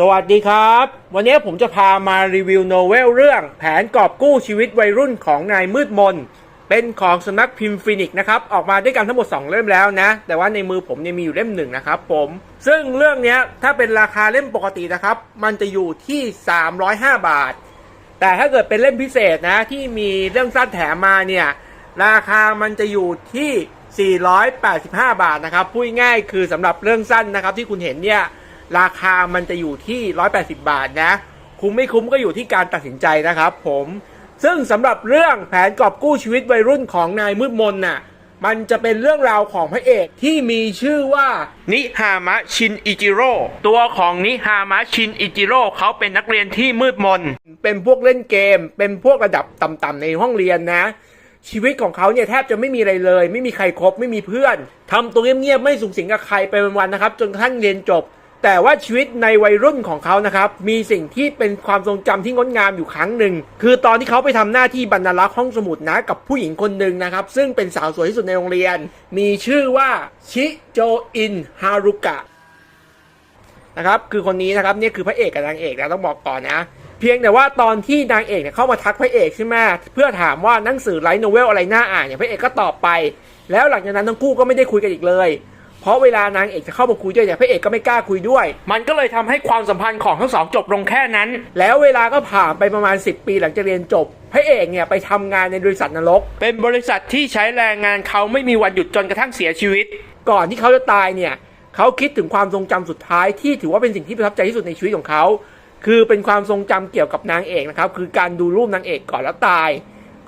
สวัสดีครับ วันนี้ผมจะพามารีวิวโนเวลเรื่อง แผนกอบกู้ชีวิตวัยรุ่นของนายมืดมน เป็นของสำนักพิมพ์ฟินิกนะครับ ออกมาด้วยกันทั้งหมด 2 เล่มแล้วนะ แต่ว่าในมือผมเนี่ยมีอยู่เล่มหนึ่งนะครับผม ซึ่งเรื่องนี้ถ้าเป็นราคาเล่มปกตินะครับ มันจะอยู่ที่ 305 บาท แต่ถ้าเกิดเป็นเล่มพิเศษนะ ที่มีเรื่องสั้นแถมมาเนี่ยราคามันจะอยู่ที่ 485 บาทนะครับพูดง่ายคือสำหรับเรื่องสั้นนะครับที่คุณเห็นเนี่ย ราคามันจะอยู่ที่ 180 บาทนะ คุ้มไม่คุ้มก็อยู่ที่การตัดสินใจนะครับผมซึ่งสำหรับเรื่องแผนกอบกู้ชีวิตวัยรุ่นของนายมืดมนน่ะมันจะเป็นเรื่องราวของพระเอกที่มีชื่อว่า นิฮามะชินอิจิโร่ตัวของนิฮามะชินอิจิโร่เขาเป็นนักเรียนที่มืดมน เป็นพวกเล่นเกม เป็นพวกระดับต่ำๆในห้องเรียนนะ ชีวิตของเขาเนี่ยแทบจะไม่มีอะไรเลย ไม่มีใครคบไม่มีเพื่อนทำตัวเงียบๆไม่สูงสิงกับใครไปวันๆนะครับ จนกระทั่งเรียนจบ แต่ว่าชีวิตในวัยรุ่นของเขานะครับ มีสิ่งที่เป็นความทรงจำที่งดงามอยู่ครั้งหนึ่ง คือตอนที่เขาไปทำหน้าที่บรรณารักษ์ห้องสมุดนะกับผู้หญิงคนหนึ่งนะครับ ซึ่งเป็นสาวสวยที่สุดในโรงเรียน มีชื่อว่าชิโจอินฮารุกะนะครับคือคนนี้นะครับนี่คือพระเอกกับนางเอกนะต้องบอกก่อนนะ เพียงแต่ว่าตอนที่นางเอกเนี่ยเข้ามาทักพระเอกใช่ไหมเพื่อถามว่าหนังสือไลท์โนเวลอะไรน่าอ่านเนี่ยพระเอกก็ตอบไป แล้วหลังจากนั้นทั้งคู่ก็ไม่ได้คุยกันอีกเลย เพราะเวลานางเอกจะเข้ามาคุยด้วยเนี่ยพระเอกก็ไม่กล้าคุยด้วย มันก็เลยทำให้ความสัมพันธ์ของทั้งสองจบลงแค่นั้น แล้วเวลาก็ผ่านไปประมาณ 10 ปีหลังจากเรียนจบ พระเอกเนี่ยไปทำงานในบริษัทนรก เป็นบริษัทที่ใช้แรงงานเขาไม่มีวันหยุดจนกระทั่งเสียชีวิต ก่อนที่เขาจะตายเนี่ยเขาคิดถึงความทรงจำสุดท้ายที่ถือว่าเป็นสิ่งที่ประทับใจที่สุดในชีวิตของเขา คือเป็นความทรงจำเกี่ยวกับนางเอกนะครับคือการดูรูปนางเอกก่อนแล้วตาย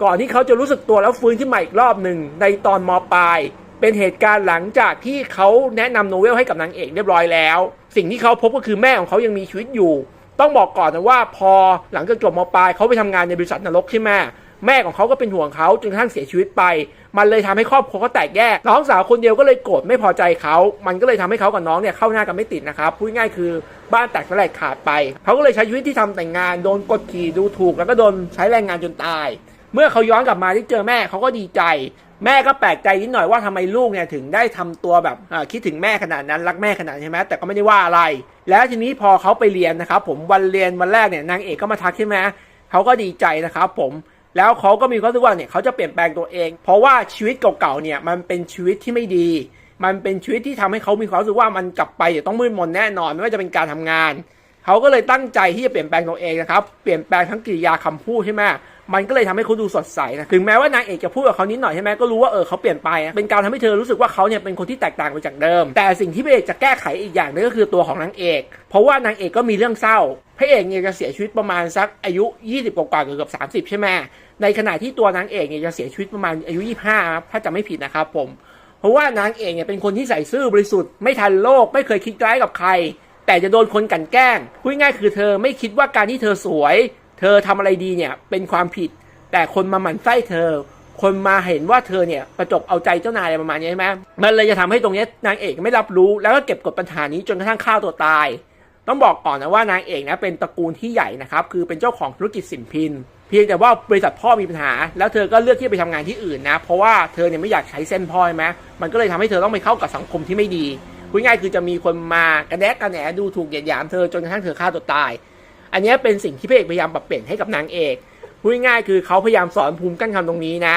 ก่อนที่เขาจะรู้สึกตัวแล้วฟื้นขึ้นมาอีกรอบหนึ่งในตอนมปลาย เป็นเหตุการณ์หลังจากที่เขาแนะนำโนเวลให้กับนางเอกเรียบร้อยแล้ว สิ่งที่เขาพบก็คือแม่ของเขายังมีชีวิตอยู่ ต้องบอกก่อนนะว่าพอหลังจากจบมปลายเขาไปทำงานในบริษัทนรกใช่ไหมแม่ของเขาก็เป็นห่วงเขาจนกระทั่งเสียชีวิตไป มันเลยทำให้ครอบครัวเขาแตกแยก น้องสาวคนเดียวก็เลยโกรธไม่พอใจเขา มันก็เลยทำให้เขากับน้องเนี่ยเข้าหน้ากันไม่ติดนะครับ พูดง่ายคือบ้านแตกสลายขาดไป เขาก็เลยใช้ชีวิตที่ทำแต่งงาน โดนกดขี่ดูถูก แล้วก็โดนใช้แรงงานจนตาย เมื่อเขาย้อนกลับมาที่เจอแม่เขาก็ดีใจ แม่ก็แปลกใจนิดหน่อยว่าทำไมลูกเนี่ยถึงได้ทำตัวแบบคิดถึงแม่ขนาดนั้นรักแม่ขนาดใช่ไหมแต่ก็ไม่ได้ว่าอะไร แล้วทีนี้พอเขาไปเรียนนะครับผมวันเรียนวันแรกเนี่ยนางเอกก็มาทักใช่ไหมเขาก็ดีใจนะครับผมแล้วเขาก็มีความรู้สึกว่าเนี่ยเขาจะเปลี่ยนแปลงตัวเอง เพราะว่าชีวิตเก่าๆเนี่ยมันเป็นชีวิตที่ไม่ดี มันเป็นชีวิตที่ทำให้เขามีความรู้สึกว่ามันกลับไปเดี๋ยวต้องมืดมนแน่นอนไม่ว่าจะเป็นการทำงาน เขาก็เลยตั้งใจที่จะเปลี่ยนแปลงตัวเองนะครับเปลี่ยนแปลงทั้งกิริยาคำพูดใช่ไหม มันก็เลยทำให้เขาดูสดใสนะถึงแม้ว่านางเอกจะพูดกับเขานิดหน่อยใช่ไหมก็รู้ว่าเออเขาเปลี่ยนไปเป็นการทำให้เธอรู้สึกว่าเขาเนี่ยเป็นคนที่แตกต่างไปจากเดิม แต่สิ่งที่พระเอกจะแก้ไขอีกอย่างนึงก็คือตัวของนางเอก เพราะว่านางเอกก็มีเรื่องเศร้าพระเอกเนี่ยจะเสียชีวิตประมาณสักอายุ 20กว่าเกือบ 30 ใช่ไหมในขณะที่ตัวนางเอกเนี่ยจะเสียชีวิตประมาณอายุ 25ครับถ้าจะไม่ผิดนะครับผม เพราะว่านางเอกเนี่ยเป็นคนที่ใส่ซื่อบริสุทธิ์ไม่ทันโลกไม่เคยคิดร้ายกับใคร แต่จะโดนคนกันแกล้งพูดง่ายคือเธอไม่คิดว่าการที่เธอสวย เธอทำอะไรดีเนี่ยเป็นความผิด แต่คนมาหมั่นไส้เธอ คนมาเห็นว่าเธอเนี่ยประจบเอาใจเจ้านายอะไรประมาณนี้ใช่ไหมมันเลยจะทำให้ตรงนี้นางเอกไม่รับรู้แล้วก็เก็บกดปัญหานี้จนกระทั่งฆ่าตัวตาย ต้องบอกก่อนนะว่านางเอกนะเป็นตระกูลที่ใหญ่นะครับคือเป็นเจ้าของธุรกิจสินพินเพียงแต่ว่าบริษัทพ่อมีปัญหา แล้วเธอก็เลือกที่จะไปทำงานที่อื่นนะ เพราะว่าเธอเนี่ยไม่อยากใช้เส้นพ่อใช่ไหมมันก็เลยทำให้เธอต้องไปเข้ากับสังคมที่ไม่ดีพูดง่ายๆคือจะมีคนมากระแดกกระแหนดูถูกเหยียดหยามเธอจนกระทั่งเธอฆ่าตัวตาย อันนี้เป็นสิ่งที่พระเอกพยายามปรับเปลี่ยนให้กับนางเอกพูดง่ายคือเขาพยายามสอนภูมิกั้นคำตรงนี้นะ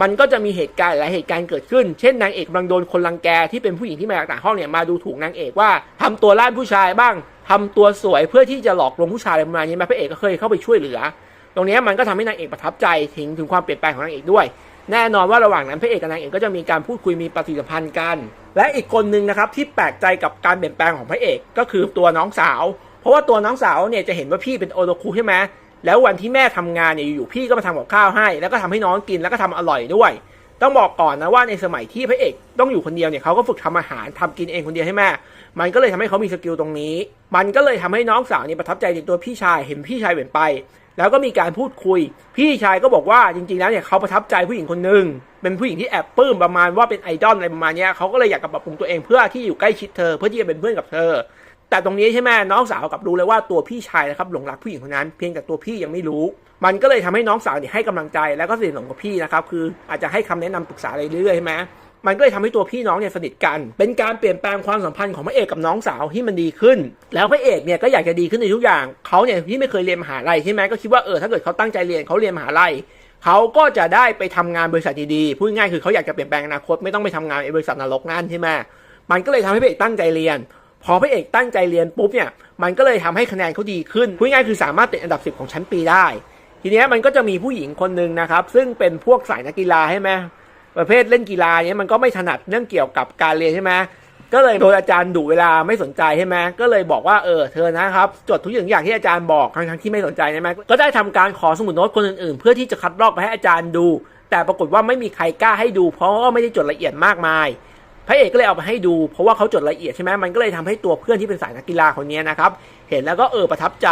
มันก็จะมีเหตุการณ์หลายเหตุการณ์เกิดขึ้น เช่นนางเอกกำลังโดนคนรังแกที่เป็นผู้หญิงที่มาจากต่างห้องเนี่ยมาดูถูกนางเอกว่าทำตัวล่านผู้ชายบ้างทำตัวสวยเพื่อที่จะหลอกลวงผู้ชายอะไรประมาณนี้มาพระเอกก็เคยเข้าไปช่วยเหลือ ตรงนี้มันก็ทำให้นางเอกประทับใจถึงถึงความเปลี่ยนแปลงของนางเอกด้วย แน่นอนว่าระหว่างนั้นพระเอกกับนางเอกก็จะมีการพูดคุยมีปฏิสัมพันธ์กัน และอีกคนหนึ่งนะครับที่แปลกใจกับการเปลี่ยนแปลงของพระเอกก็คือตัวน้องสาว เพราะว่าตัวน้องสาวเนี่ยจะเห็นว่าพี่เป็นโอโดคุใช่ไหมแล้ววันที่แม่ทำงานเนี่ยอยู่ๆพี่ก็มาทำกับข้าวให้ แล้วก็ทำให้น้องกินแล้วก็ทำอร่อยด้วย ต้องบอกก่อนนะว่าในสมัยที่พระเอกต้องอยู่คนเดียวเนี่ยเขาก็ฝึกทำอาหารทำกินเองคนเดียวให้แม่ มันก็เลยทำให้เขามีสกิลตรงนี้ มันก็เลยทำให้น้องสาวเนี่ยประทับใจในตัวพี่ชายเห็นพี่ชายเปลี่ยนไป แล้วก็มีการพูดคุย พี่ชายก็บอกว่าจริงๆแล้วเนี่ยเขาประทับใจผู้หญิงคนหนึ่งเป็นผู้หญิงที่แอบปลื้มประมาณว่าเป็นไอดอลอะไรประมาณเนี้ยเขาก็เลยอยากจะปรับปรุงตัวเองเพื่อที่อยู่ใกล้ชิดเธอ เพื่อที่จะเป็นเพื่อนกับเธอ แต่ตรงนี้ใช่ไหมน้องสาวกับรู้เลยว่าตัวพี่ชายนะครับหลงรักผู้หญิงคนนั้น เพียงแต่ตัวพี่ยังไม่รู้ มันก็เลยทำให้น้องสาวเนี่ยให้กำลังใจแล้วก็สนิทสนมกับพี่นะครับคืออาจจะให้คำแนะนำปรึกษาอะไรเรื่อยๆใช่ไหมมันก็เลยทำให้ตัวพี่น้องเนี่ยสนิทกัน เป็นการเปลี่ยนแปลงความสัมพันธ์ของพระเอกกับน้องสาวที่มันดีขึ้น แล้วพระเอกเนี่ยก็อยากจะดีขึ้นในทุกอย่าง เขาเนี่ยที่ไม่เคยเรียนมหาลัยใช่ไหมก็คิดว่าเออถ้าเกิดเขาตั้งใจเรียนเขาเรียนมหาลัยเขาก็จะได้ไปทำงานบริษัทดีๆ พูดง่ายๆคือเขาอยากจะเปลี่ยนแปลงอนาคตไม่ต้องไปทำงานในบริษัทนรกนั่นใช่ไหมมันก็เลยทำให้พระเอกตั้งใจเรียน พอพระเอกตั้งใจเรียนปุ๊บเนี่ยมันก็เลยทำให้คะแนนเขาดีขึ้นพูดง่ายคือสามารถติดอันดับ 10 ของชั้นปีได้ ทีเนี้ยมันก็จะมีผู้หญิงคนหนึ่งนะครับซึ่งเป็นพวกสายนักกีฬาใช่ไหมประเภทเล่นกีฬาเนี้ยมันก็ไม่ถนัดเรื่องเกี่ยวกับการเรียนใช่ไหมก็เลยโดนอาจารย์ดุเวลาไม่สนใจใช่ไหมก็เลยบอกว่าเออเธอนะครับ จดทุกอย่างอย่างที่อาจารย์บอกทั้งๆที่ไม่สนใจใช่ไหมก็ได้ทำการขอสมุดโน้ตคนอื่นๆ เพื่อที่จะคัดลอกไปให้อาจารย์ดู แต่ปรากฏว่าไม่มีใครกล้าให้ดู เพราะว่าไม่ได้จดละเอียดมากมาย พระเอกก็เลยเอาไปให้ดูเพราะว่าเขาจดละเอียดใช่ไหมมันก็เลยทำให้ตัวเพื่อนที่เป็นสายนักกีฬาคนนี้นะครับเห็นแล้วก็เออประทับใจ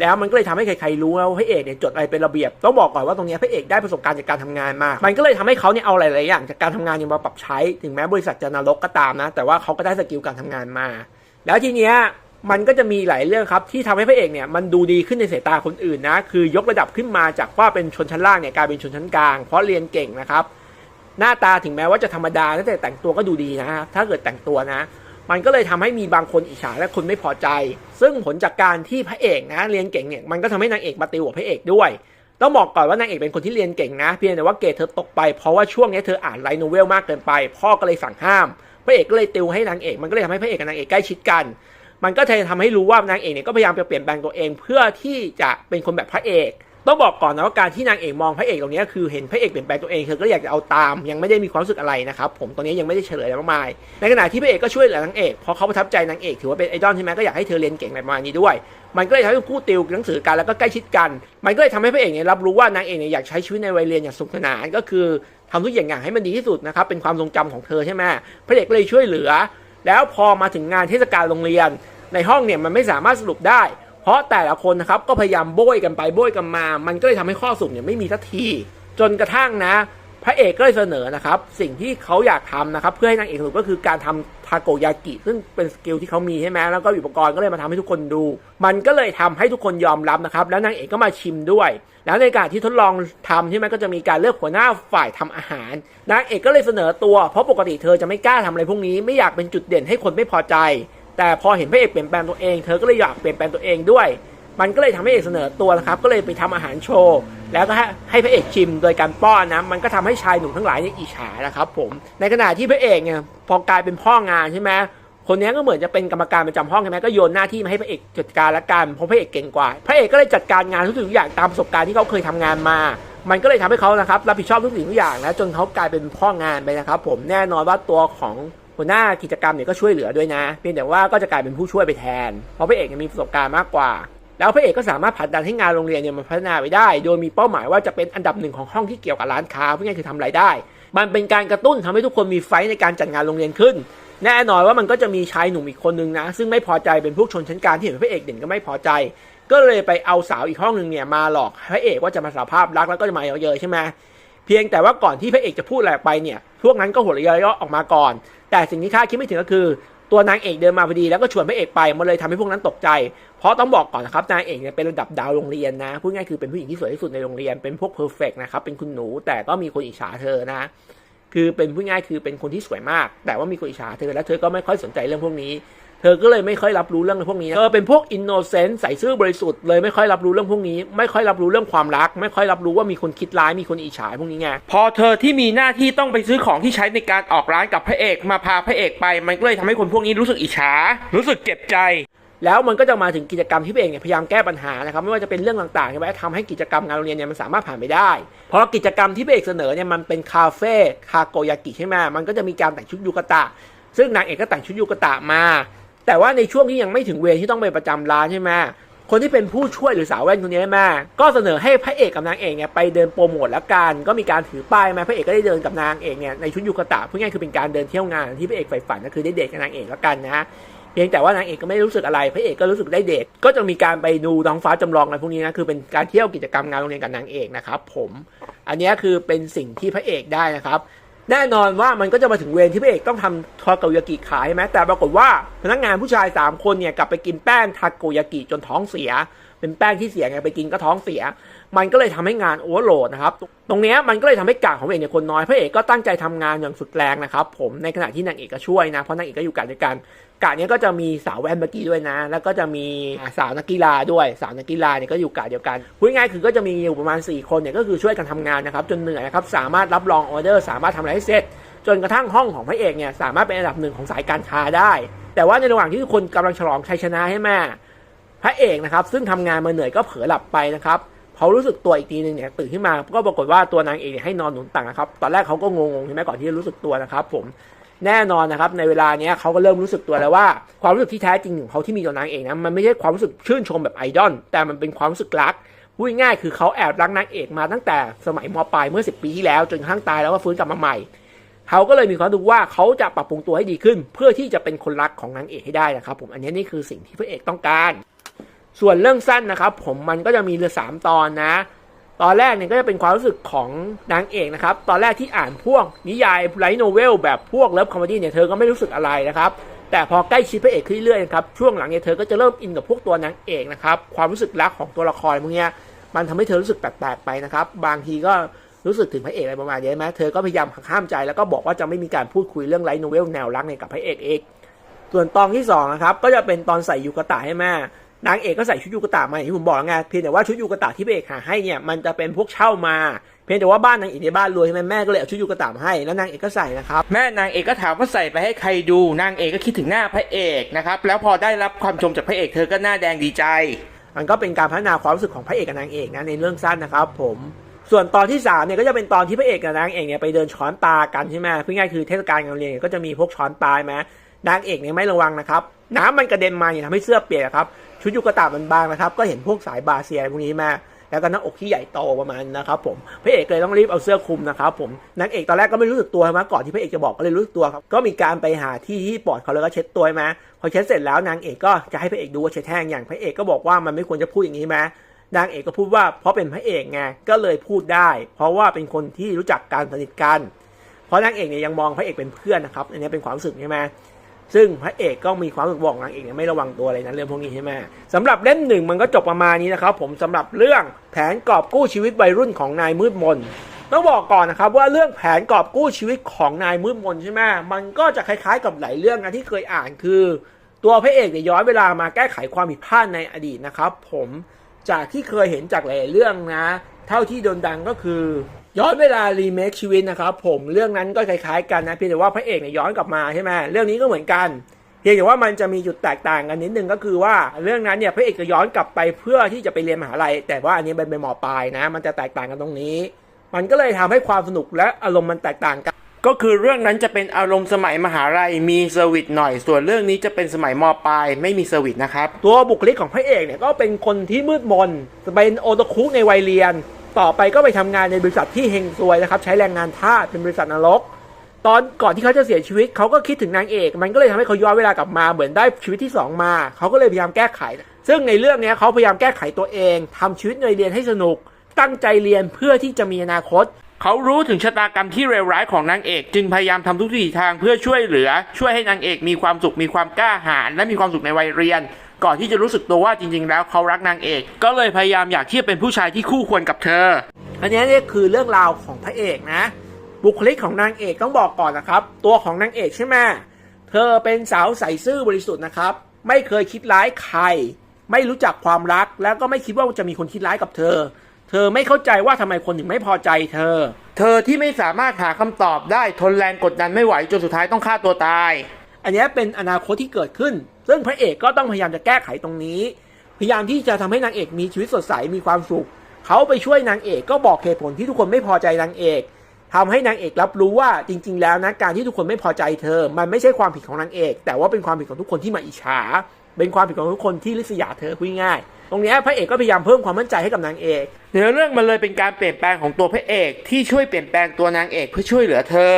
แล้วมันก็เลยทำให้ใครๆรู้ว่าพระเอกเนี่ยจดอะไรเป็นระเบียบต้องบอกก่อนว่าตรงนี้พระเอกได้ประสบการณ์จากการทำงานมา มันก็เลยทำให้เขาเนี่ยเอาหลายๆอย่างจากการทำงานเนี่ยมาปรับใช้ ถึงแม้บริษัทจะนรกก็ตามนะ แต่ว่าเขาก็ได้สกิลการทำงานมา แล้วทีเนี้ยมันก็จะมีหลายเรื่องครับที่ทำให้พระเอกเนี่ยมันดูดีขึ้นในสายตาคนอื่นนะคือยกระดับขึ้นมาจากว่าเป็นชนชั้นล่างเนี่ยกลายเป็นชนชั้นกลางเพราะเรียนเก่งนะครับ หน้าตาถึงแม้ว่าจะธรรมดาแต่แต่งตัวก็ดูดีนะถ้าเกิดแต่งตัวนะ มันก็เลยทำให้มีบางคนอิจฉาและคนไม่พอใจ ซึ่งผลจากการที่พระเอกนะเรียนเก่งเนี่ยมันก็ทำให้นางเอกมาติวกับพระเอกด้วยต้องบอกก่อนว่านางเอกเป็นคนที่เรียนเก่งนะ เพียงแต่ว่าเกรดเธอตกไปเพราะว่าช่วงนี้เธออ่านไลท์โนเวลมากเกินไป พ่อก็เลยสั่งห้าม พระเอกก็เลยติวให้นางเอกมันก็เลยทำให้พระเอกกับนางเอกใกล้ชิดกัน มันก็เลยทำให้รู้ว่านางเอกเนี่ยก็พยายามจะเปลี่ยนแปลงตัวเอง เพื่อที่จะเป็นคนแบบพระเอก ต้องบอกก่อนนะว่าการที่นางเอกมองพระเอกตรงนี้คือเห็นพระเอกเปลี่ยนแปลงตัวเองเธอก็อยากจะเอาตาม ยังไม่ได้มีความรู้สึกอะไรนะครับผมตรงนี้ยังไม่ได้เฉลยอะไรมากมาย ในขณะที่พระเอกก็ช่วยเหลือนางเอกเพราะเขาประทับใจนางเอกถือว่าเป็นไอดอลใช่ไหมก็อยากให้เธอเรียนเก่งแบบประมาณนี้ด้วย มันก็เลยทำให้คู่ติวหนังสือกันแล้วก็ใกล้ชิดกัน มันก็เลยทำให้พระเอกเนี่ยรับรู้ว่านางเอกเนี่ยอยากใช้ชีวิตในวัยเรียนอย่างสนุกสนานก็คือทำทุกอย่างอย่างให้มันดีที่สุดนะครับเป็นความทรงจำของเธอใช่ไหมพระเอกก็เลยช่วยเหลือ แล้วพอมาถึงงานเทศกาลโรงเรียน ในห้องเนี่ยมันไม่สามารถสรุปได้ เพราะแต่ละคนนะครับก็พยายามโบยกันไปโบยกันมา มันก็เลยทำให้ข้อสรุปเนี่ยไม่มีสัที จนกระทั่งนะ พระเอกก็เลยเสนอนะครับ สิ่งที่เขาอยากทำนะครับ เพื่อให้นางเอกสนุกก็คือการทำทาโกยากิ ซึ่งเป็นสกิลที่เขามีใช่ไหมแล้วก็อุปกรณ์ก็เลยมาทำให้ทุกคนดู มันก็เลยทำให้ทุกคนยอมรับนะครับ แล้วนางเอกก็มาชิมด้วย แล้วในการที่ทดลองทำใช่ไหมก็จะมีการเลือกหัวหน้าฝ่ายทำอาหารนางเอกก็เลยเสนอตัว เพราะปกติเธอจะไม่กล้าทำอะไรพวกนี้ไม่อยากเป็นจุดเด่นให้คนไม่พอใจ แต่พอเห็นพระเอกเปลี่ยนแปลงตัวเอง เธอก็เลยอยากเปลี่ยนแปลงตัวเองด้วย มันก็เลยทำให้เอกเสนอตัวนะครับ ก็เลยไปทำอาหารโชว์ แล้วก็ให้พระเอกชิมโดยการป้อนนะ มันก็ทำให้ชายหนุ่มทั้งหลายเนี่ยอิจฉานะครับผม ในขณะที่พระเอกเนี่ยพอกลายเป็นพ่องานใช่ไหมคนนี้ก็เหมือนจะเป็นกรรมการประจำห้องใช่ไหมก็โยนหน้าที่มาให้พระเอกจัดการละกันเพราะพระเอกเก่งกว่า พระเอกก็เลยจัดการงานทุกสิ่งทุกอย่างตามประสบการณ์ที่เขาเคยทำงานมา มันก็เลยทำให้เขานะครับรับผิดชอบทุกสิ่งทุกอย่างนะจนเขากลายเป็นพ่องานไปนะครับ ผมแน่นอนว่าตัวของ หัวหน้ากิจกรรมเนี่ยก็ช่วยเหลือด้วยนะ เพียงแต่ว่าก็จะกลายเป็นผู้ช่วยไปแทน เพราะพระเอกมีประสบการณ์มากกว่า แล้วพระเอกก็สามารถผลักดันให้งานโรงเรียนเนี่ยมันพัฒนาไปได้ โดยมีเป้าหมายว่าจะเป็นอันดับหนึ่งของห้องที่เกี่ยวกับร้านค้าเพื่อไงคือทำรายได้ มันเป็นการกระตุ้นทำให้ทุกคนมีไฟในการจัดงานโรงเรียนขึ้น แน่นอนว่ามันก็จะมีชายหนุ่มอีกคนนึงนะ ซึ่งไม่พอใจเป็นพวกชนชั้นกลางที่เห็นพระเอกเด่นก็ไม่พอใจ ก็เลยไปเอาสาวอีกห้องหนึ่งเนี่ยมาหลอกพระเอกว่าจะมาสารภาพรักแล้วก็จะมาเยอะๆใช่ไหม เพียงแต่ว่าก่อนที่พระเอกจะพูดอะไรออกไปเนี่ยพวกนั้นก็หัวเราะเยาะออกมาก่อน แต่สิ่งที่คาคิดไม่ถึงก็คือตัวนางเอกเดินมาพอดีแล้วก็ชวนพระเอกไปมันเลยทำให้พวกนั้นตกใจ เพราะต้องบอกก่อนนะครับนางเอกเนี่ยเป็นระดับดาวโรงเรียนนะพูดง่ายคือเป็นผู้หญิงที่สวยที่สุดในโรงเรียนเป็นพวกเพอร์เฟกนะครับเป็นคุณหนูแต่ก็มีคนอิจฉาเธอนะ คือเป็นผู้ง่ายคือเป็นคนที่สวยมาก แต่ว่ามีคนอิจฉาเธอและเธอก็ไม่ค่อยสนใจเรื่องพวกนี้ ธอก็เลยไม่ค่อยรับรู้เรื่องพวกนี้เธอเป็นพวกอินโนเซนต์ใส่ซื่อบริสุทธิ์เลยไม่ค่อยรับรู้เรื่องพวกนี้ ไม่ค่อยรับรู้เรื่องความรัก ไม่ค่อยรับรู้ว่ามีคนคิดร้ายมีคนอิจฉาพวกนี้ไงพอเธอที่มีหน้าที่ต้องไปซื้อของที่ใช้ในการออกร้านกับพระเอกมาพาพระเอกไป มันก็เลยทำให้คนพวกนี้รู้สึกอิจฉา รู้สึกเจ็บใจแล้วมันก็จะมาถึงกิจกรรมที่พระเอกเนี่ยพยายามแก้ปัญหานะครับไม่ว่าจะเป็นเรื่องต่างๆใช่ไหมทำให้กิจกรรมงานโรงเรียนเนี่ยมันสามารถผ่านไปได้ เพราะกิจกรรมที่พระเอกเสนอเนี่ยมันเป็นคาเฟ่คาโกยากิใช่ไหมมันก็จะมีการแต่งชุดยูกะตะ ซึ่งนางเอกก็แต่งชุดยูกะตะมา แต่ว่าในช่วงที่ยังไม่ถึงเวรที่ต้องไปประจำร้านใช่ไหมคนที่เป็นผู้ช่วยหรือสาวแว่นคนนี้แม่ก็เสนอให้พระเอกกับนางเอกเนี่ยไปเดินโปรโมทล้วกัน ก็มีการถือป้ายมาพระเอกก็ได้เดินกับนางเอกเนี่ยในชุดยูกะตะพูดง่ายคือเป็นการเดินเที่ยวงานที่พระเอกใฝ่ฝันก็คือได้เดทกับนางเอกล้วกันนะเพียงแต่ว่านางเอกก็ไม่รู้สึกอะไร พระเอกก็รู้สึกได้เดทก็จะมีการไปดูท้องฟ้าจำลองอะไรพวกนี้นะคือเป็นการเที่ยวกิจกรรมงานโรงเรียนกับนางเอกนะครับผม อันนี้คือเป็นสิ่งที่พระเอกได้นะครับ แน่นอนว่ามันก็จะมาถึงเวรที่พระเอกต้องทำทาโกยากิขายใช่ไหมแต่ปรากฏว่าพนักงานผู้ชาย 3 คนเนี่ยกลับไปกินแป้งทาโกยากิจนท้องเสีย เป็นแป้งที่เสียไงไปกินก็ท้องเสีย มันก็เลยทำให้งานโอเวอร์โหลดนะครับ ตรงเนี้ยมันก็เลยทำให้กากของพระเอกเนี่ยคนน้อยพระเอกก็ตั้งใจทำงานอย่างสุดแรงนะครับผม ในขณะที่นางเอกก็ช่วยนะ เพราะนางเอกก็อยู่กะด้วยกันกะเนี้ยก็จะมีสาวแวนเมื่อกี้ด้วยนะ แล้วก็จะมีสาวนักกีฬาด้วย สาวนักกีฬาเนี่ยก็อยู่กะเดียวกันพูดง่ายๆคือก็จะมีอยู่ประมาณ 4 คนเนี่ยก็คือช่วยกันทำงานนะครับจนเหนื่อยนะครับ สามารถรับรองออเดอร์ สามารถทำอะไรให้เสร็จ จนกระทั่งห้องของพระเอกเนี่ยสามารถเป็นอันดับหนึ่งของสายการค้าได้ แต่ว่าในระหว่างที่ทุกคนกำลังฉลองชัยชนะให้แม่พระเอกนะครับซึ่งทำงานมาเหนื่อยก็เผลอหลับไปนะครับ เขารู้สึกตัวอีกทีหนึ่งเนี่ยตื่นขึ้นมาก็ปรากฏว่าตัวนางเอกเนี่ยให้นอนหนุนตักนะครับตอนแรกเขาก็งงๆใช่ไหมก่อนที่จะรู้สึกตัวนะครับ ผมแน่นอนนะครับในเวลาเนี้ยเขาก็เริ่มรู้สึกตัวแล้วว่า ความรู้สึกที่แท้จริงของเขาที่มีต่อนางเอกนะมันไม่ใช่ความรู้สึกชื่นชมแบบไอดอลแต่มันเป็นความรู้สึกรักพูดง่ายคือเขาแอบรักนางเอกมาตั้งแต่สมัยมปลายเมื่อ 10 ปีที่แล้วจนกระทั่งตายแล้วก็ฟื้นกลับมาใหม่เขาก็เลยมีความรู้ว่าเขาจะปรับปรุงตัวให้ดีขึ้น เพื่อที่จะเป็นคนรักของนางเอกให้ได้นะครับผมอันนี้นี่คือสิ่งที่พระเอกต้องการ ส่วนเรื่องสั้นนะครับ ผมมันก็จะมีเรือสามตอนนะ ตอนแรกเนี่ยก็จะเป็นความรู้สึกของนางเอกนะครับ ตอนแรกที่อ่านพวกนิยายไลท์โนเวลแบบพวกเลิฟคอมเมดี้เนี่ยเธอก็ไม่รู้สึกอะไรนะครับ แต่พอใกล้ชิดพระเอกขึ้นเรื่อยๆนะครับช่วงหลังเนี่ยเธอก็จะเริ่มอินกับพวกตัวนางเอกนะครับความรู้สึกรักของตัวละครพวกเนี้ยมันทำให้เธอรู้สึกแปลกๆไปนะครับ บางทีก็รู้สึกถึงพระเอกอะไรประมาณนี้ไหมเธอก็พยายามหักห้ามใจแล้วก็บอกว่าจะไม่มีการพูดคุยเรื่องไลท์โนเวลแนวรักเนี่ยกับพระเอกเองส่วนตอนที่สองนะครับก็จะเป็นตอนใส่ยูกะตะให้แม่ นางเอกก็ใส่ชุดยูกะตะมาอย่างที่ผมบอกแล้วไงเพียงแต่ว่าชุดยูกะตะที่พระเอกหาให้เนี่ยมันจะเป็นพวกเช่ามา เพียงแต่ว่าบ้านนางเอกในบ้านรวยใช่ไหมแม่ก็เลยเอาชุดยูกะตะมาให้แล้วนางเอกก็ใส่นะครับแม่นางเอกก็ถามว่าใส่ไปให้ใครดูนางเอกก็คิดถึงหน้าพระเอกนะครับแล้วพอได้รับความชมจากพระเอกเธอก็หน้าแดงดีใจ มันก็เป็นการพัฒนาความรู้สึกของพระเอกกับนางเอกนะในเรื่องสั้นนะครับผมส่วนตอนที่3เนี่ยก็จะเป็นตอนที่พระเอกกับนางเอกเนี่ยไปเดินช้อนปลากันใช่ไหมพูดง่ายๆคือเทศกาลการเรียนก็จะมีพวกช้อนปลาไหมนางเอกเนี่ยไม่ระวังนะครับ น้ำมันกระเด็นมาเนี่ยทำให้เสื้อเปียกอะครับ ชุดยูกะตะมันบางนะครับ ก็เห็นพวกสายบาเซียพวกนี้มา แล้วก็หน้าอกที่ใหญ่โตประมาณนะครับผม พระเอกเลยต้องรีบเอาเสื้อคลุมนะครับผม นางเอกตอนแรกก็ไม่รู้สึกตัวใช่ไหมก่อนที่พระเอกจะบอกก็เลยรู้สึกตัวครับ ก็มีการไปหาที่ที่ปลอดเขาแล้วก็เช็ดตัวใช่ไหมพอเช็ดเสร็จแล้วนางเอกก็จะให้พระเอกดูว่าเช็ดแห้งอย่างพระเอกก็บอกว่ามันไม่ควรจะพูดอย่างนี้ไหมนางเอกก็พูดว่าเพราะเป็นพระเอกไงก็เลยพูดได้ เพราะว่าเป็นคนที่รู้จักการสนิทกัน เพราะนางเอกเนี่ยยังมองพระเอกเป็นเพื่อนนะครับ อันนี้เป็นความรู้สึกใช่ไหม ซึ่งพระเอกก็มีความรู้สึกบอกนางเอกเนี่ยไม่ระวังตัวอะไรนะเรื่องพวกนี้ใช่ไหมสำหรับเล่มหนึ่งมันก็จบประมาณนี้นะครับผมสำหรับเรื่องแผนกอบกู้ชีวิตวัยรุ่นของนายมืดมนต้องบอกก่อนนะครับว่าเรื่องแผนกอบกู้ชีวิตของนายมืดมนใช่ไหมมันก็จะคล้ายๆกับหลายเรื่องนะที่เคยอ่านคือ ตัวพระเอกเนี่ยย้อนเวลามาแก้ไขความผิดพลาดในอดีตนะครับ ผมจากที่เคยเห็นจากหลายเรื่องนะ เท่าที่โดนดังก็คือ ย้อนเวลารีเมคชีวิตนะครับผมเรื่องนั้นก็คล้ายๆกันนะเพียงแต่ว่าพระเอกเนี่ยย้อนกลับมาใช่ไหมเรื่องนี้ก็เหมือนกันเพียงแต่ว่ามันจะมีจุดแตกต่างกันนิดนึงก็คือว่าเรื่องนั้นเนี่ยพระเอกจะย้อนกลับไปเพื่อที่จะไปเรียนมหาลัย แต่ว่าอันนี้เป็นเป็นมปลายนะ มันจะแตกต่างกันตรงนี้ มันก็เลยทำให้ความสนุกและอารมณ์มันแตกต่างกัน ก็คือเรื่องนั้นจะเป็นอารมณ์สมัยมหาลัยมีเซอร์วิสหน่อย ส่วนเรื่องนี้จะเป็นสมัยมปลายไม่มีเซอร์วิสนะครับตัวบุคลิกของพระเอกเนี่ยก็เป็นคนที่มืดมนเป็นโอตาคุในวัยเรียน ต่อไปก็ไปทำงานในบริษัทที่เฮงซวยนะครับ ใช้แรงงานทาสเป็นบริษัทนรก ตอนก่อนที่เขาจะเสียชีวิตเขาก็คิดถึงนางเอก มันก็เลยทำให้เขาย้อนเวลากลับมาเหมือนได้ชีวิตที่สองมาเขาก็เลยพยายามแก้ไข ซึ่งในเรื่องเนี้ยเขาพยายามแก้ไขตัวเองทำชีวิตในเรียนให้สนุก ตั้งใจเรียนเพื่อที่จะมีอนาคตเขารู้ถึงชะตากรรมที่เลวร้ายของนางเอก จึงพยายามทำทุกวิถีทางเพื่อช่วยเหลือ ช่วยให้นางเอกมีความสุขมีความกล้าหาญและมีความสุขในวัยเรียน ก่อนที่จะรู้สึกตัวว่าจริง ๆ แล้วเขารักนางเอก ก็เลยพยายามอยากที่จะเป็นผู้ชายที่คู่ควรกับเธอ อันนี้เนี่ยคือเรื่องราวของพระเอกนะ บุคลิกของนางเอกต้องบอกก่อนนะครับ ตัวของนางเอกใช่ไหมเธอเป็นสาวใส่ซื่อบริสุทธิ์นะครับ ไม่เคยคิดร้ายใคร ไม่รู้จักความรัก แล้วก็ไม่คิดว่าจะมีคนคิดร้ายกับเธอ เธอไม่เข้าใจว่าทำไมคนถึงไม่พอใจเธอ เธอที่ไม่สามารถหาคำตอบได้ทนแรงกดดันไม่ไหวจนสุดท้ายต้องฆ่าตัวตาย อันนี้เป็นอนาคตที่เกิดขึ้น ซึ่งพระเอกก็ต้องพยายามจะแก้ไขตรงนี้ พยายามที่จะทำให้นางเอกมีชีวิตสดใสมีความสุข เขาไปช่วยนางเอกก็บอกเหตุผลที่ทุกคนไม่พอใจนางเอกทำให้นางเอกรับรู้ว่าจริง ๆ แล้วนะการที่ทุกคนไม่พอใจเธอ มันไม่ใช่ความผิดของนางเอก แต่ว่าเป็นความผิดของทุกคนที่มาอิจฉา เป็นความผิดของทุกคนที่ริษยาเธอพูดง่ายตรงนี้พระเอกก็พยายามเพิ่มความมั่นใจให้กับนางเอกเนื้อเรื่องมันเลยเป็นการเปลี่ยนแปลงของตัวพระเอกที่ช่วยเปลี่ยนแปลงตัวนางเอกเพื่อช่วยเหลือเธอ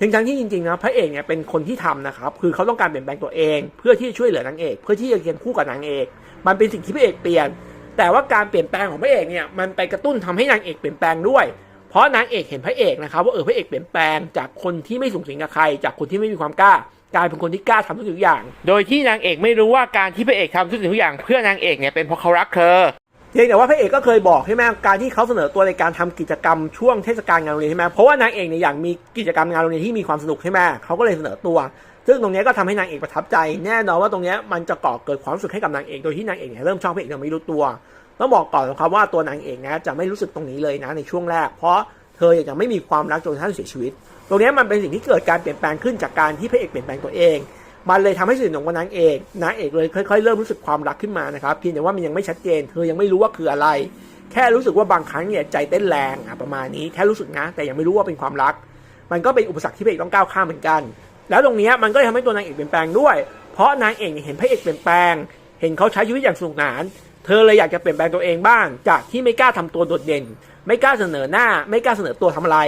ถึงทั้งที่จริงๆนะพระเอกเนี่ยเป็นคนที่ทำนะครับคือเขาต้องการเปลี่ยนแปลงตัวเอง เพื่อที่จะช่วยเหลือนางเอก เพื่อที่จะเคียงคู่กับนางเอก มันเป็นสิ่งที่พระเอกเปลี่ยน แต่ว่าการเปลี่ยนแปลงของพระเอกเนี่ยมันไปกระตุ้นทำให้นางเอกเปลี่ยนแปลงด้วย เพราะนางเอกเห็นพระเอกนะครับว่าเออพระเอกเปลี่ยนแปลงจากคนที่ไม่สูงสิงกับใคร จากคนที่ไม่มีความกล้ากลายเป็นคนที่กล้าทำทุกอย่าง โดยที่นางเอกไม่รู้ว่าการที่พระเอกทำทุกสิ่งทุกอย่าง เพื่อนางเอกเนี่ยเป็นเพราะเขารักเธอ พียงแต่ว่าพระเอกก็เคยบอกใช่ไหมการที่เขาเสนอตัวในการทำกิจกรรมช่วงเทศกาลงานโรงเรียนใช่ไหมเพราะว่านางเอกเนี่ยอยากมีกิจกรรมงานโรงเรียนที่มีความสนุกใช่ไหมเขาก็เลยเสนอตัว ซึ่งตรงนี้ก็ทำให้นางเอกประทับใจ แน่นอนว่าตรงนี้มันจะก่อเกิดความรู้สึกให้กับนางเอกโดยที่นางเอกเนี่ยเริ่มชอบพระเอกโดยไม่รู้ตัวต้องบอกก่อนนะครับว่าตัวนางเอกนะจะไม่รู้สึกตรงนี้เลยนะในช่วงแรก เพราะเธอยังไม่มีความรักจนทั่งเสียชีวิต ตรงนี้มันเป็นสิ่งที่เกิดการเปลี่ยนแปลงขึ้นจากการที่พระเอกเปลี่ยนแปลงตัวเอง มันเลยทำให้สิ่งของนางเอกนางเอกเลยค่อยๆเริ่มรู้สึกความรักขึ้นมานะครับเพียงแต่ว่ามันยังไม่ชัดเจน เธอยังไม่รู้ว่าคืออะไร แค่รู้สึกว่าบางครั้งเนี่ยใจเต้นแรงอะประมาณนี้แค่รู้สึกนะ แต่ยังไม่รู้ว่าเป็นความรัก มันก็เป็นอุปสรรคที่พระเอกต้องก้าวข้ามเหมือนกัน แล้วตรงนี้มันก็เลยทำให้ตัวนางเอกเปลี่ยนแปลงด้วย เพราะนางเอกเห็นพระเอกเปลี่ยนแปลง เห็นเขาใช้ชีวิตอย่างสนุกสนาน เธอเลยอยากจะเปลี่ยนแปลงตัวเองบ้าง จากที่ไม่กล้าทำตัวโดดเด่น ไม่กล้าเสนอหน้า ไม่กล้าเสนอตัวทำอะไร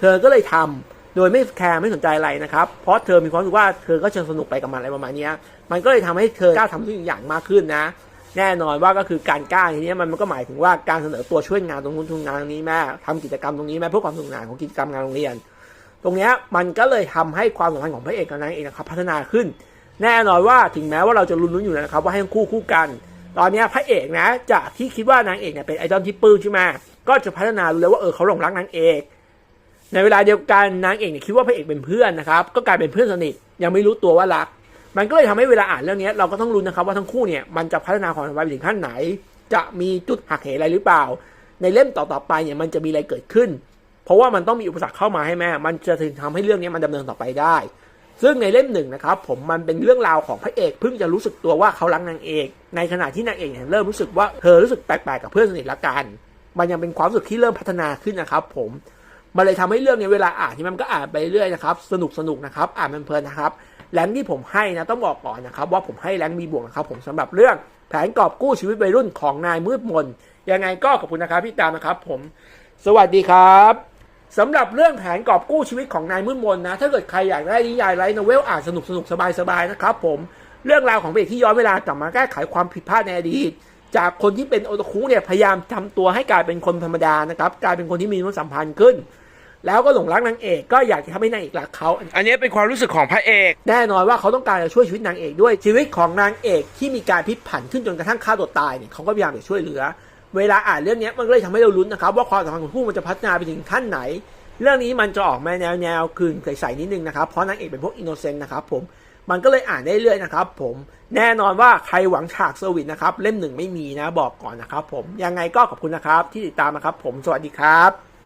เธอก็เลยทำ โดยไม่แคร์ไม่สนใจอะไรนะครับเพราะเธอมีความรู้สึกว่าเธอก็จะสนุกไปกับมันอะไรประมาณนี้มันก็เลยทำให้เธอกล้าทำทุกอย่างมากขึ้นนะ แน่นอนว่าก็คือการกล้าทีนี้มันก็หมายถึงว่าการเสนอตัวช่วยงานตรงนู้นตรงงานตรงนี้แม่ทำกิจกรรมตรงนี้แม่เพื่อความสนุกสนานของกิจกรรมงานโรงเรียน ตรงนี้มันก็เลยทำให้ความสัมพันธ์ของพระเอกกับนางเอกนะครับพัฒนาขึ้น แน่นอนว่าถึงแม้ว่าเราจะลุ้นๆอยู่นะครับ ว่าให้คู่คู่กันตอนนี้พระเอกนะจากที่คิดว่านางเอกเนี่ยเป็นไอดอลที่ปลื้มใช่ไหมก็จะพัฒนารู้เลยว่าเออเขาหลงรักนางเอก ในเวลาเดียวกันนางเอกเนี่ยคิดว่าพระเอกเป็นเพื่อนนะครับ ก็กลายเป็นเพื่อนสนิทยังไม่รู้ตัวว่ารัก มันก็เลยทำให้เวลาอ่านเรื่องนี้เราก็ต้องรู้นะครับว่าทั้งคู่เนี่ยมันจะพัฒนาความสัมพันธ์ไปถึงขั้นไหน จะมีจุดหักเหอะไรหรือเปล่า ในเล่มต่อๆไปเนี่ยมันจะมีอะไรเกิดขึ้น เพราะว่ามันต้องมีอุปสรรคเข้ามาให้แม่ มันจะถึงทำให้เรื่องนี้มันดำเนินต่อไปได้ ซึ่งในเล่มหนึ่งนะครับผมมันเป็นเรื่องราวของพระเอกเพิ่งจะรู้สึกตัวว่าเขารักนางเอก ในขณะที่นางเอกเนี่ยเริ่มรู้สึกว่าเธอรู้สึกแปลกๆกับเพื่อนสนิทละกัน มันยังเป็นความรู้สึกที่เริ่มพัฒนาขึ้นนะครับผม มันเลยทำให้เรื่องนี้เวลาอ่านที่มันก็อ่านไปเรื่อยนะครับ สนุกสนุกนะครับ อ่านเพลินนะครับ แรงที่ผมให้นะต้องบอกก่อนนะครับว่าผมให้แรงมีบวกนะครับ ผมสำหรับเรื่องแผนกอบกู้ชีวิตวัยรุ่นของนายมืดมนยังไงก็ขอบคุณนะครับพี่ตามนะครับ ผม สวัสดีครับสำหรับเรื่องแผนกอบกู้ชีวิตของนายมืดมนนะ ถ้าเกิดใครอยากได้นิยายไลท์โนเวลอ่านสนุกสนุกสบายสบายๆนะครับ ผมเรื่องราวของเด็กที่ย้อนเวลากลับมาแก้ไขความผิดพลาดในอดีตจากคนที่เป็นโอตคุเนี่ยพยายามทำตัวให้กลายเป็นคนธรรมดานะครับกลายเป็นคนที่มีมนุษยสัมพันธ์ขึ้น แล้วก็หลงรักนางเอกก็อยากจะทำให้นางเอกรักเขาอันนี้เป็นความรู้สึกของพระเอก แน่นอนว่าเขาต้องการจะช่วยชีวิตนางเอกด้วยชีวิตของนางเอกที่มีการพลิกผันขึ้นจนกระทั่งฆ่าตัวตายเนี่ยเขาก็พยายามจะช่วยเหลือ เวลาอ่านเรื่องนี้มันก็เลยทำให้เราลุ้นนะครับว่าความสัมพันธ์ของคู่มันจะพัฒนาไปถึงขั้นไหน เรื่องนี้มันจะออกมาแนวแนวคืนใสๆนิดนึงนะครับเพราะนางเอกเป็นพวกอินโนเซนต์นะครับผมมันก็เลยอ่านได้เรื่อยนะครับผมแน่นอนว่าใครหวังฉากเซอร์วิสนะครับเล่มหนึ่งไม่มีนะบอกก่อนนะครับผมยังไงก็ขอบคุณนะครับที่ติดตามนะครับผมสวัสดีครับ